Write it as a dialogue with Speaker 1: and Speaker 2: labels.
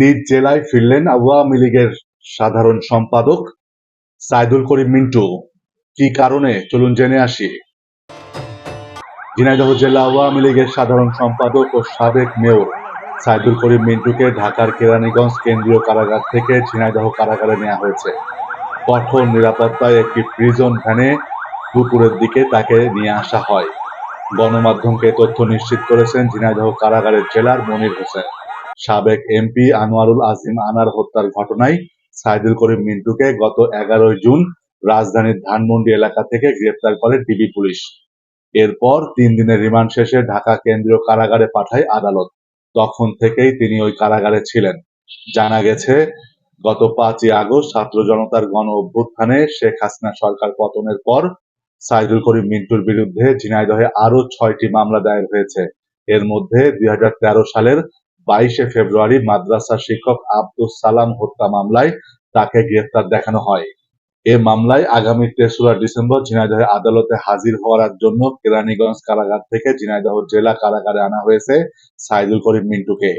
Speaker 1: নিজ জেলায় ফিরলেন আওয়ামী লীগের সাধারণ সম্পাদক সাইদুল করিম মিন্টু। কি কারণে? চলুন জেনে আসি। ঝিনাইদহ জেলা আওয়ামী লীগের সাধারণ সম্পাদক ও সাবেক মেয়র সাইদুল করিম মিন্টুকে ঢাকার কেরানীগঞ্জ কেন্দ্রীয় কারাগার থেকে ঝিনাইদহ কারাগারে নেওয়া হয়েছে। কঠোর নিরাপত্তায় একটি প্রিজন ভ্যানে দুপুরের দিকে তাকে নিয়ে আসা হয়। গণমাধ্যমকে তথ্য নিশ্চিত করেছেন ঝিনাইদহ কারাগারের জেলার মনির হোসেন। সাবেক এমপি আনোয়ারুল আজিম আনার হত্যার ঘটনায় সাইদুল করিম মিন্টুকে গত এগারোই জুন রাজধানীর ধানমন্ডি এলাকা থেকে গ্রেপ্তার করে ডিবি পুলিশ। এরপর তিন দিনের রিমান্ড শেষে ঢাকা কেন্দ্রীয় কারাগারে পাঠায় আদালত। তখন থেকেই তিনি ওই কারাগারে ছিলেন। জানা গেছে, গত পাঁচই আগস্ট ছাত্র জনতার গণ অভ্যুত্থানে শেখ হাসিনা সরকার পতনের পর সাইদুল করিম মিন্টুর বিরুদ্ধে ঝিনাইদহে আরও ছয়টি মামলা দায়ের হয়েছে। এর মধ্যে দুই হাজার তেরো সালের বাইশে ফেব্রুয়ারি মাদ্রাসা শিক্ষক আব্দুল সালাম হত্যা মামলায় তাকে গ্রেফতার দেখানো হয়। এ মামলায় আগামী তেসরা ডিসেম্বর ঝিনাইদহের আদালতে হাজির হওয়ার জন্য কেরানীগঞ্জ কারাগার থেকে ঝিনাইদহ জেলা কারাগারে আনা হয়েছে সাইদুল করিম মিন্টুকে।